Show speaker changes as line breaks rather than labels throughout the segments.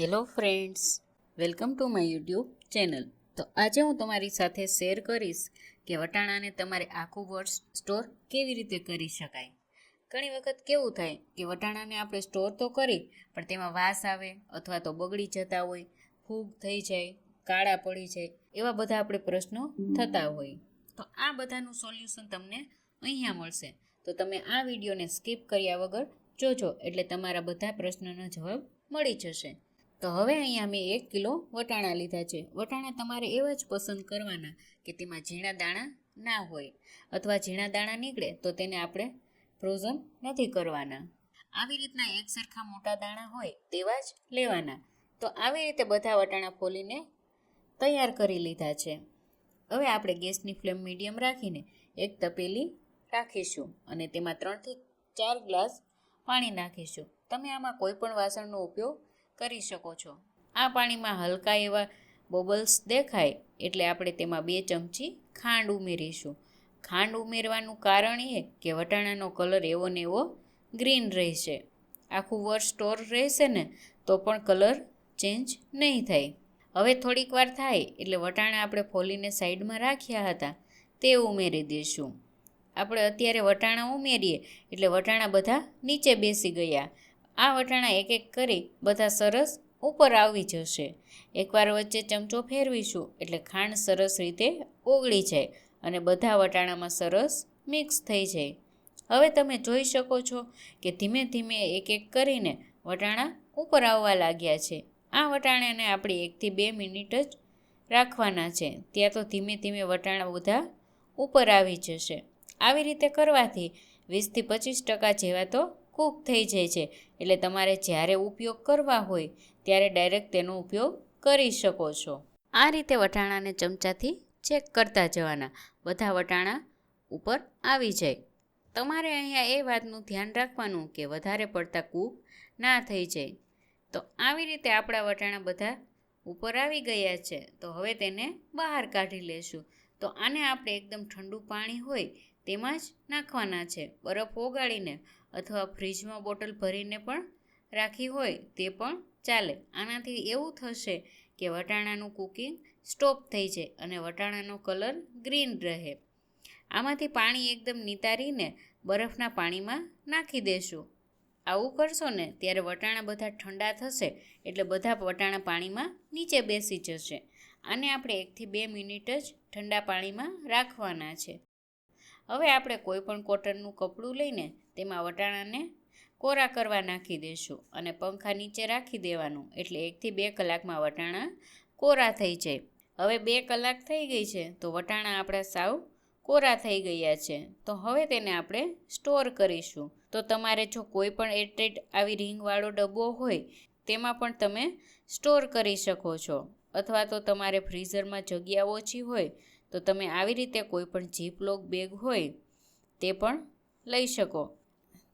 Hello friends welcome to my YouTube channel તો આજે હું તમારી સાથે શેર કરીશ કે વટાણાને તમારે આખું વર્ષ સ્ટોર કેવી રીતે કરી શકાય. ઘણી વખત કેવું થાય કે વટાણાને આપણે સ્ટોર તો કરી, પણ તેમાં વાસ આવે અથવા તો બગડી જતા હોય, ફૂગ થઈ જાય, કાળા પડી જાય, એવા બધા આપણે પ્રશ્નો થતા હોય. તો આ બધાનું સોલ્યુશન તમને અહીંયા મળશે. તો તમે આ વિડીયોને સ્કીપ કર્યા વગર જોજો, એટલે તમારા બધા પ્રશ્નોનો જવાબ મળી જશે. તો હવે અહીંયા મેં એક કિલો વટાણા લીધા છે. વટાણા તમારે એવા જ પસંદ કરવાના કે તેમાં ઝીણા દાણા ના હોય અથવા ઝીણા દાણા નીકળે તો તેને આપણે ફ્રોઝન નથી કરવાના. આવી રીતના એક સરખા મોટા દાણા હોય તેવા જ લેવાના. તો આવી રીતે બધા વટાણા ફોલીને તૈયાર કરી લીધા છે. હવે આપણે ગેસની ફ્લેમ મીડિયમ રાખીને એક તપેલી રાખીશું અને તેમાં ત્રણથી ચાર ગ્લાસ પાણી નાખીશું. તમે આમાં કોઈ પણ વાસણનો ઉપયોગ કરી શકો છો. આ પાણીમાં હલકા એવા બબલ્સ દેખાય એટલે આપણે તેમાં બે ચમચી ખાંડ ઉમેરીશું. ખાંડ ઉમેરવાનું કારણ એ કે વટાણાનો કલર એવો ને એવો ગ્રીન રહેશે. આખું વર્ષ સ્ટોર રહેશે ને તો પણ કલર ચેન્જ નહીં થાય. હવે થોડીક વાર થાય એટલે વટાણા આપણે ફોલીને સાઈડમાં રાખ્યા હતા તે ઉમેરી દઈશું. આપણે અત્યારે વટાણા ઉમેરીએ એટલે વટાણા બધા નીચે બેસી ગયા. આ વટાણા એક એક કરી બધા સરસ ઉપર આવી જશે. એકવાર વચ્ચે ચમચો ફેરવીશું એટલે ખાંડ સરસ રીતે ઓગળી જાય અને બધા વટાણામાં સરસ મિક્સ થઈ જાય. હવે તમે જોઈ શકો છો કે ધીમે ધીમે એક એક કરીને વટાણા ઉપર આવવા લાગ્યા છે. આ વટાણાને આપણે એકથી બે મિનિટ જ રાખવાના છે. ત્યાં તો ધીમે ધીમે વટાણા બધા ઉપર આવી જશે. આવી રીતે કરવાથી વીસથી પચીસ ટકા જેવા તો કૂક થઈ જાય છે. એટલે તમારે જ્યારે ઉપયોગ કરવા હોય, ત્યારે ડાયરેક્ટ તેનો ઉપયોગ કરી શકો છો. આ રીતે વટાણાને ચમચાથી ચેક કરતા જવાના. બધા વટાણા ઉપર આવી જાય. તમારે અહીંયા એ વાતનું ધ્યાન રાખવાનું કે વધારે પડતા કૂક ના થઈ જાય. તો આવી રીતે આપણા વટાણા બધા ઉપર આવી ગયા છે. તો હવે તેને બહાર કાઢી લેશું. તો આને આપણે એકદમ ઠંડુ પાણી હોય તેમાં જ નાખવાના છે. બરફ ઓગાળીને અથવા ફ્રીજમાં બોટલ ભરીને પણ રાખી હોય તે પણ ચાલે. આનાથી એવું થશે કે વટાણાનું કુકિંગ સ્ટોપ થઈ જાય અને વટાણાનો કલર ગ્રીન રહે. આમાંથી પાણી એકદમ નિતારીને બરફના પાણીમાં નાખી દેશું. આવું કરશો ને ત્યારે વટાણા બધા ઠંડા થશે એટલે બધા વટાણા પાણીમાં નીચે બેસી જશે. આને આપણે એકથી બે મિનિટ જ ઠંડા પાણીમાં રાખવાના છે. હવે આપણે કોઈ પણ કોટનનું કપડું લઈને તેમાં વટાણાને કોરા કરવા નાખી દઈશું અને પંખા નીચે રાખી દેવાનું. એટલે એકથી બે કલાકમાં વટાણા કોરા થઈ જાય. હવે બે કલાક થઈ ગઈ છે, તો વટાણા આપણા સાવ કોરા થઈ ગયા છે. તો હવે તેને આપણે સ્ટોર કરીશું. તો તમારે જો કોઈ પણ એરટાઈટ આવી રિંગવાળો ડબ્બો હોય, તેમાં પણ તમે સ્ટોર કરી શકો છો. અથવા તો તમારે ફ્રીઝરમાં જગ્યા ઓછી હોય તો તમે આવી રીતે કોઈ પણ જીપલોક બેગ હોય તે પણ લઈ શકો.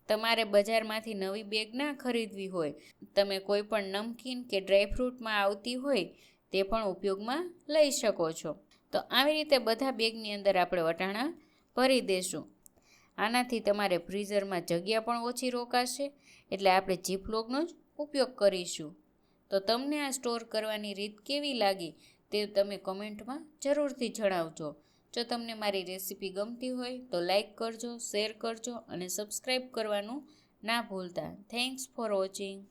તમારે બજારમાંથી નવી બેગ ના ખરીદવી હોય, તમે કોઈ પણ નમકીન કે ડ્રાયફ્રૂટમાં આવતી હોય તે પણ ઉપયોગમાં લઈ શકો છો. તો આવી રીતે બધા બેગની અંદર આપણે વટાણા ભરી દઈશું આનાથી તમારે ફ્રીઝરમાં જગ્યા પણ ઓછી રોકાશે, એટલે આપણે જીપલોકનો જ ઉપયોગ કરીશું. તો તમને આ સ્ટોર કરવાની રીત કેવી લાગી? તે તમે કમેન્ટમાં જરૂરથી જણાવજો. જો તમને મારી રેસીપી ગમતી હોય તો લાઇક કરજો, શેર કરજો અને સબસ્ક્રાઈબ કરવાનું ના ભૂલતા. Thanks for watching.